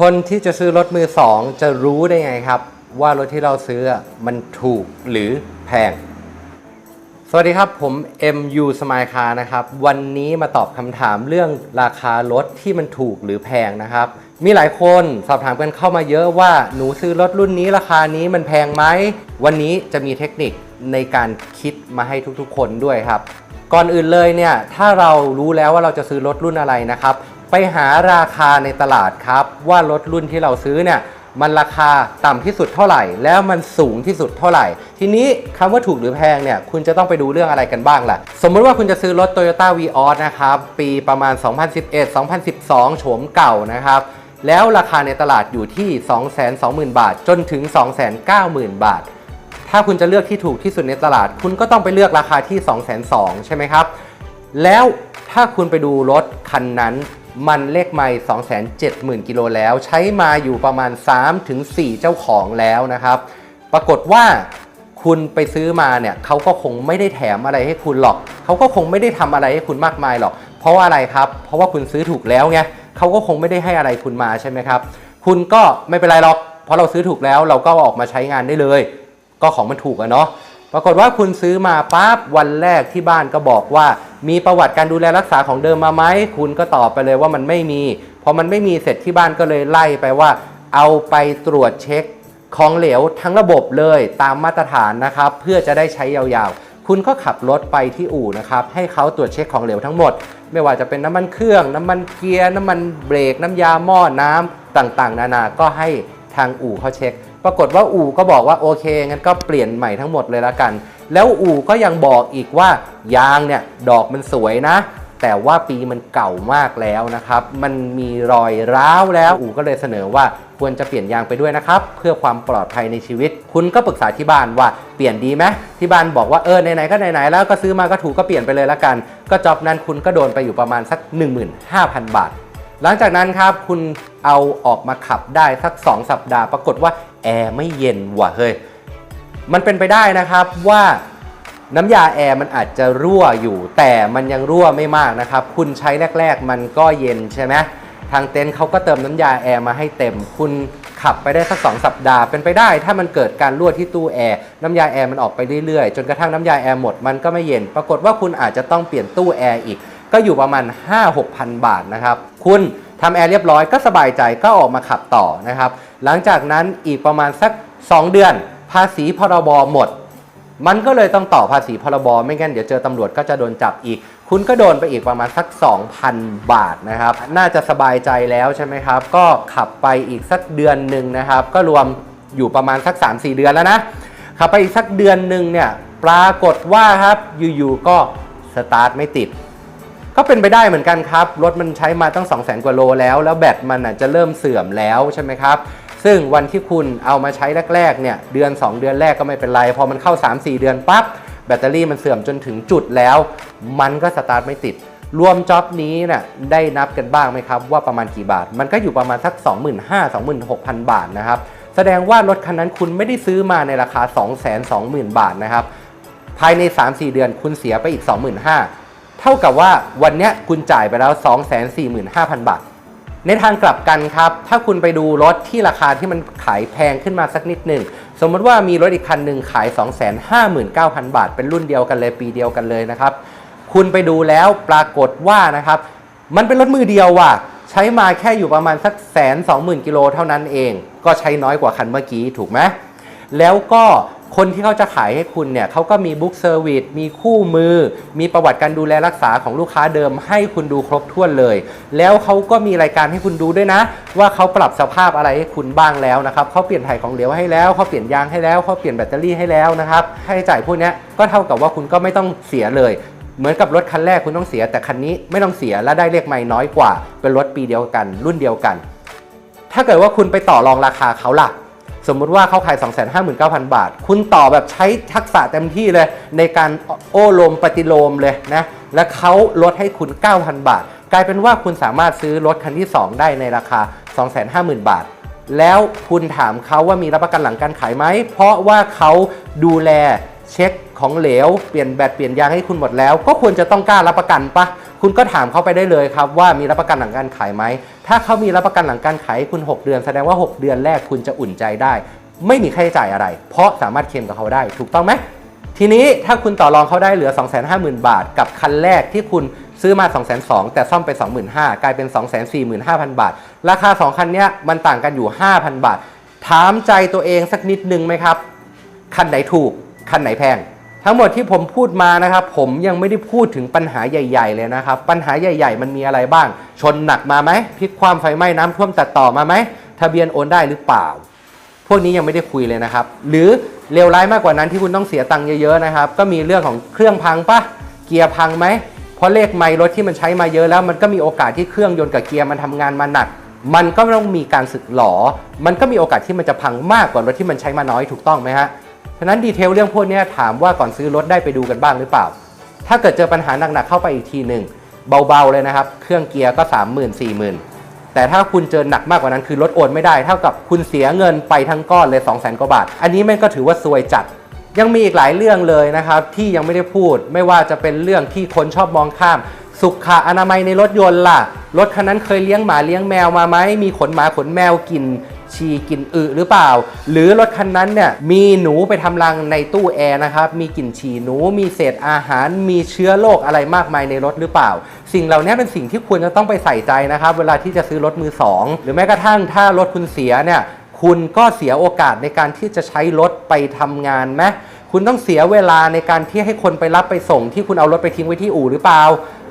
คนที่จะซื้อรถมือสองจะรู้ได้ไงครับ ว่ารถที่เราซื้อมันถูกหรือแพง สวัสดีครับผม MU Smile Car นะครับ วันนี้มาตอบคำถามเรื่องราคารถที่มันถูกหรือแพงนะครับ มีหลายคนสอบถามกันเข้ามาเยอะว่าหนูซื้อรถรุ่นนี้ราคานี้มันแพงไหม วันนี้จะมีเทคนิคในการคิดมาให้ทุกๆ คนด้วยครับ ก่อนอื่นเลยเนี่ยถ้าเรารู้แล้วว่าเราจะซื้อรถรุ่นอะไรนะครับ ไปหาราคาในตลาดครับ ว่ารถรุ่นที่เราซื้อเนี่ยมันราคาต่ำที่สุดเท่าไหร่ แล้วมันสูงที่สุดเท่าไหร่ ทีนี้คำว่าถูกหรือแพงเนี่ยคุณจะต้องไปดูเรื่องอะไรกันบ้างล่ะ สมมติว่าคุณจะซื้อรถ Toyota v ีออสนะครับ ปีประมาณ 2011-2012 โฉมเก่านะครับ แล้วราคาในตลาดอยู่ที่ 220,000 บาท จนถึง 290,000 บาท ถ้าคุณจะเลือกที่ถูกที่สุดในตลาด คุณก็ต้องไปเลือกราคาที่ 220,000 ใช่ไหมครับ แล้วถ้าคุณไปดูรถคันนั้น มันเลขไม่270,000 กิโลแล้ว ใช้มาอยู่ประมาณ 3-4 เจ้าของแล้วนะครับ ปรากฏว่าคุณไปซื้อมาเนี่ยเขาก็คงไม่ได้แถมอะไรให้คุณหรอก เขาก็คงไม่ได้ทำอะไรให้คุณมากมายหรอก เพราะว่าอะไรครับ เพราะว่าคุณซื้อถูกแล้วไงเขาก็คงไม่ได้ให้อะไรคุณมาใช่ไหมครับ คุณก็ไม่เป็นไรหรอก เพราะเราซื้อถูกแล้วเราก็ออกมาใช้งานได้เลย ก็ของมันถูกอะเนาะ ปรากฏว่าคุณซื้อมาปั๊บวันแรกที่บ้านก็บอกว่า มีประวัติการดูแลรักษาของเดิมมาไหมคุณก็ตอบไปเลยว่ามันไม่มีพอมันไม่มีเสร็จที่บ้านก็เลยไล่ไปว่า เอาไปตรวจเช็คของเหลวทั้งระบบเลยตามมาตรฐานนะครับ เพื่อจะได้ใช้ยาวๆ คุณก็ขับรถไปที่อู่นะครับ ให้เขาตรวจเช็คของเหลวทั้งหมด ไม่ว่าจะเป็นน้ำมันเครื่อง น้ำมันเกียร์น้ำมันเบรกน้ำยาหม้อน้ำต่างๆ นานาก็ให้ทางอู่เขาเช็ค ปรากฏว่าอู่ก็บอกว่าโอเคงั้นก็เปลี่ยนใหม่ทั้งหมดเลยละกัน แล้วอู่ก็ยังบอกอีกว่ายางเนี่ยดอกมันสวยนะ แต่ว่าปีมันเก่ามากแล้วนะครับ มันมีรอยร้าวแล้วอู่ก็เลยเสนอว่าควรจะเปลี่ยนยางไปด้วยนะครับ เพื่อความปลอดภัยในชีวิต คุณก็ปรึกษาที่บ้านว่าเปลี่ยนดีไหมที่บ้านบอกว่าเออไหนๆก็ไหนๆแล้วก็ซื้อมาก็ถูกก็เปลี่ยนไปเลยละกัน ก็จอบนั้นคุณก็โดนไปอยู่ประมาณสัก 15,000 บาท หลังจากนั้นครับคุณเอาออกมาขับได้สัก 2 สัปดาห์ ปรากฏว่า แอร์ไม่เย็นว่ะเฮ้ยมันเป็นไปได้นะครับว่าน้ำยาแอร์มันอาจจะรั่วอยู่ แต่มันยังรั่วไม่มากนะครับ คุณใช้แรก ๆ มันก็เย็นใช่ไหมทางเต็นท์เขาก็เติมน้ำยาแอร์มาให้เต็ม คุณขับไปได้สัก2สัปดาห์เป็นไปได้ ถ้ามันเกิดการรั่วที่ตู้แอร์น้ำยาแอร์มันออกไปเรื่อยๆ จนกระทั่งน้ำยาแอร์หมดมันก็ไม่เย็น ปรากฏว่าคุณอาจจะต้องเปลี่ยนตู้แอร์อีก ก็อยู่ประมาณ 5-6,000 บาทนะครับ คุณ ทำแอร์เรียบร้อยก็สบายใจก็ออกมาขับต่อนะครับ หลังจากนั้นอีกประมาณสัก 2 เดือน ภาษีพรบหมด มันก็เลยต้องต่อภาษีพรบไม่งั้นเดี๋ยวเจอตำรวจก็จะโดนจับอีก คุณก็โดนไปอีกประมาณสัก 2,000 บาทนะครับ น่าจะสบายใจแล้วใช่ไหมครับ ก็ขับไปอีกสักเดือนหนึ่งนะครับ ก็รวมอยู่ประมาณสัก 3-4 เดือนแล้วนะขับไปอีกสักเดือนหนึ่งเนี่ยปรากฏว่าครับอยู่ๆก็สตาร์ทไม่ติด ก็เป็นไปได้เหมือนกันครับ รถมันใช้มาตั้ง 2 0 0 0 0 0 กว่าโลแล้ว แล้วแบตมันอะจะเริ่มเสื่อมแล้วใช่ไหมครับ ซึ่งวันที่คุณเอามาใช้แรกๆเนี่ยเดือน 2 เดือนแรกก็ไม่เป็นไร พอมันเข้า 3-4 เดือนปั๊บแบตเตอรี่มันเสื่อมจนถึงจุดแล้ว มันก็สตาร์ทไม่ติด รวมจ็อบนี้เนี่ยได้นับกันบ้างไหมครับ ว่าประมาณกี่บาท มันก็อยู่ประมาณสัก 25,000-26,000 บาทนะครับ แสดงว่ารถคันนั้นคุณไม่ได้ซื้อมาในราคา 220,000 บาทนะครับ ภายใน 3-4 เดือนคุณเสียไปอีก 25,000 เท่ากับว่าวันนี้คุณจ่ายไปแล้ว 245,000 บาท ในทางกลับกันครับ ถ้าคุณไปดูรถที่ราคาที่มันขายแพงขึ้นมาสักนิดหนึ่ง สมมติว่ามีรถอีกคันหนึ่งขาย 259,000 บาท เป็นรุ่นเดียวกันเลยปีเดียวกันเลยนะครับ คุณไปดูแล้วปรากฏว่านะครับ มันเป็นรถมือเดียวว่ะใช้มาแค่อยู่ประมาณสักแสนสองหมื่นกิโลเท่านั้นเอง ก็ใช้น้อยกว่าคันเมื่อกี้ถูกไหมแล้วก็ คนที่เขาจะขายให้คุณเนี่ยเขาก็มีบุ๊กเซอร์วิสมีคู่มือ มีประวัติการดูแลรักษาของลูกค้าเดิม ให้คุณดูครบถ้วนเลย แล้วเขาก็มีรายการให้คุณดูด้วยนะ ว่าเขาปรับสภาพอะไรให้คุณบ้างแล้วนะครับเขาเปลี่ยนถ่ายของเหลวให้แล้วเขาเปลี่ยนยางให้แล้วเขาเปลี่ยนแบตเตอรี่ให้แล้วนะครับค่าใช้จ่ายพวกนี้ก็เท่ากับว่าคุณก็ไม่ต้องเสียเลยเหมือนกับรถคันแรกคุณต้องเสีย แต่คันนี้ไม่ต้องเสียและได้เลขไม่น้อยกว่า เป็นรถปีเดียวกัน รุ่นเดียวกัน ถ้าเกิดว่าคุณไปต่อรองราคาเขาล่ะ สมมุติว่าเขาขาย 259,000 บาท คุณต่อแบบใช้ทักษะเต็มที่เลย ในการโอ้ลมปฏิโลมเลยนะ และเขาลดให้คุณ 9,000 บาท กลายเป็นว่าคุณสามารถซื้อรถคันที่ 2 ได้ในราคา 250,000 บาท แล้วคุณถามเขาว่ามีรับประกันหลังการขายไหม เพราะว่าเขาดูแลเช็คของเหลว เปลี่ยนแบตเปลี่ยนยางให้คุณหมดแล้ว ก็ควรจะต้องกล้ารับประกันปะ คุณก็ถามเขาไปได้เลยครับว่ามีรับประกันหลังการขายไหม ถ้าเขามีรับประกันหลังการขายคุณ 6 เดือน แสดงว่า 6 เดือนแรกคุณจะอุ่นใจได้ ไม่มีค่าใช้จ่ายอะไร เพราะสามารถเคลมกับเขาได้ถูกต้องไหมทีนี้ถ้าคุณต่อรองเขาได้เหลือ 250,000 บาท กับคันแรกที่คุณซื้อมา 2 2 0 0 0แต่ซ่อมไป 25,000กลายเป็น 245,000 บาท ราคา 2 คันนี้มันต่างกันอยู่ 5,000 บาท ถามใจตัวเองสักนิดนึงไหมครับ คันไหนถูก คันไหนแพง ทั้งหมดที่ผมพูดมานะครับ ผมยังไม่ได้พูดถึงปัญหาใหญ่ ๆ เลยนะครับ ปัญหาใหญ่ ๆ มันมีอะไรบ้าง ชนหนักมาไหมพลิกความไฟไหม้น้ำท่วมตัดต่อมาไหมทะเบียนโอนได้หรือเปล่า พวกนี้ยังไม่ได้คุยเลยนะครับ หรือเลวร้ายมากกว่านั้นที่คุณต้องเสียตังค์เยอะๆนะครับ ก็มีเรื่องของเครื่องพังปะเกียร์พังไหมเพราะเลขไมล์รถที่มันใช้มาเยอะแล้ว มันก็มีโอกาสที่เครื่องยนต์กับเกียร์มันทำงานมาหนัก มันก็ต้องมีการสึกหลอ มันก็มีโอกาสที่มันจะพังมากกว่ารถที่มันใช้มาน้อยถูกต้องไหมฮะ ฉะนั้นดีเทลเรื่องพวกนี้ถามว่าก่อนซื้อรถได้ไปดูกันบ้างหรือเปล่า ถ้าเกิดเจอปัญหาหนักๆเข้าไปอีกทีหนึ่งเบาๆเลยนะครับ เครื่องเกียร์ก็ 3 0 0 0 0 4 0 0 0 0 แต่ถ้าคุณเจอหนักมากกว่านั้นคือรถโอนไม่ได้ เท่ากับคุณเสียเงินไปทั้งก้อนเลย 2 0 0 0 0 0กว่าบาท อันนี้แม่งก็ถือว่าซวยจัด ยังมีอีกหลายเรื่องเลยนะครับที่ยังไม่ได้พูด ไม่ว่าจะเป็นเรื่องที่คนชอบมองข้าม สุขอนามัยในรถยนต์ล่ะ รถคันนั้นเคยเลี้ยงหมาเลี้ยงแมวมาไหมมีขนหมาขนแมวกิน ฉี่กลิ่นอึหรือเปล่า หรือรถคันนั้นเนี่ยมีหนูไปทำรังในตู้แอร์นะครับ มีกลิ่นฉี่หนู มีเศษอาหาร มีเชื้อโรคอะไรมากมายในรถหรือเปล่า สิ่งเหล่านี้เป็นสิ่งที่ควรจะต้องไปใส่ใจนะครับ เวลาที่จะซื้อรถมือสองหรือแม้กระทั่งถ้ารถคุณเสียเนี่ยคุณก็เสียโอกาสในการที่จะใช้รถไปทำงานไหมคุณต้องเสียเวลาในการที่ให้คนไปรับไปส่ง ที่คุณเอารถไปทิ้งไว้ที่อู่หรือเปล่า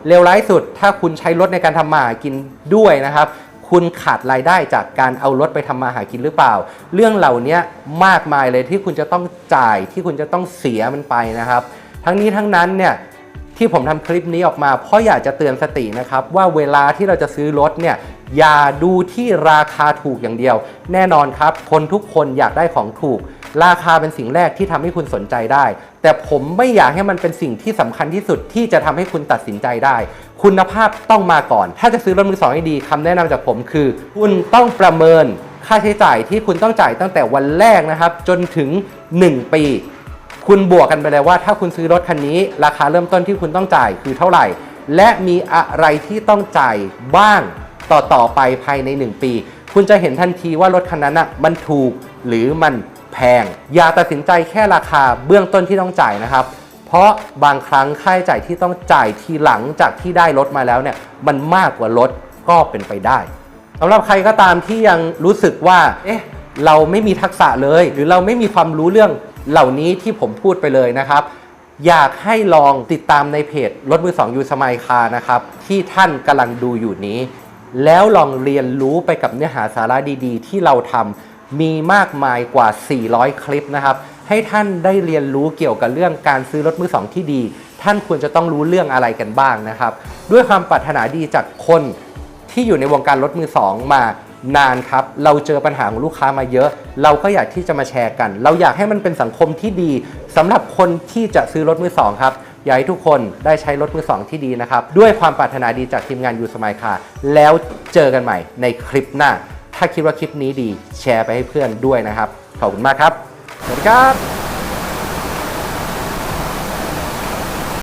เลวร้ายสุดถ้าคุณใช้รถในการทำมาหากินด้วยนะครับ คุณขาดรายได้จากการเอารถไปทำมาหากินหรือเปล่า เรื่องเหล่านี้มากมายเลยที่คุณจะต้องจ่ายที่คุณจะต้องเสียมันไปนะครับ ทั้งนี้ทั้งนั้นเนี่ยที่ผมทำคลิปนี้ออกมา เพราะอยากจะเตือนสตินะครับว่าเวลาที่เราจะซื้อรถเนี่ยอย่าดูที่ราคาถูกอย่างเดียว แน่นอนครับ คนทุกคนอยากได้ของถูก ราคาเป็นสิ่งแรกที่ทำให้คุณสนใจได้ แต่ผมไม่อยากให้มันเป็นสิ่งที่สำคัญที่สุดที่จะทำให้คุณตัดสินใจได้ คุณภาพต้องมาก่อน ถ้าจะซื้อรถมือสองให้ดีคำแนะนำจากผมคือ คุณต้องประเมินค่าใช้จ่ายที่คุณต้องจ่ายตั้งแต่วันแรกนะครับ จนถึง 1 ปี คุณบวกกันไปเลยว่า ถ้าคุณซื้อรถคันนี้ ราคาเริ่มต้นที่คุณต้องจ่ายคือเท่าไหร่ และมีอะไรที่ต้องจ่ายบ้างต่อต่อไปภายใน 1 ปี คุณจะเห็นทันทีว่ารถคันนั้นอะมันถูกหรือมัน แพง อย่าตัดสินใจแค่ราคาเบื้องต้นที่ต้องจ่ายนะครับ เพราะบางครั้งค่าใช้จ่ายที่ต้องจ่ายทีหลังจากที่ได้รถมาแล้วเนี่ยมันมากกว่ารถก็เป็นไปได้สำหรับใครก็ตามที่ยังรู้สึกว่า เอ๊ะ เราไม่มีทักษะเลย หรือเราไม่มีความรู้เรื่องเหล่านี้ที่ผมพูดไปเลยนะครับ อยากให้ลองติดตามในเพจรถมือสองยูสมายคานะครับ ที่ท่านกำลังดูอยู่นี้ แล้วลองเรียนรู้ไปกับเนื้อหาสาระดี ๆ ที่เราทำ มีมากมายกว่า 400 คลิปนะครับ ให้ท่านได้เรียนรู้เกี่ยวกับเรื่องการซื้อรถมือสองที่ดี ท่านควรจะต้องรู้เรื่องอะไรกันบ้างนะครับ ด้วยความปรารถนาดีจากคนที่อยู่ในวงการรถมือสองมานานครับ เราเจอปัญหาของลูกค้ามาเยอะ เราก็อยากที่จะมาแชร์กัน เราอยากให้มันเป็นสังคมที่ดีสำหรับคนที่จะซื้อรถมือสองครับอยากให้ทุกคนได้ใช้รถมือสองที่ดีนะครับ ด้วยความปรารถนาดีจากทีมงานยูสมายคาแล้วเจอกันใหม่ในคลิปหน้า ถ้าคิดว่าคลิปนี้ดีแชร์ไปให้เพื่อนด้วยนะครับ ขอบคุณมากครับ สวัสดีครับ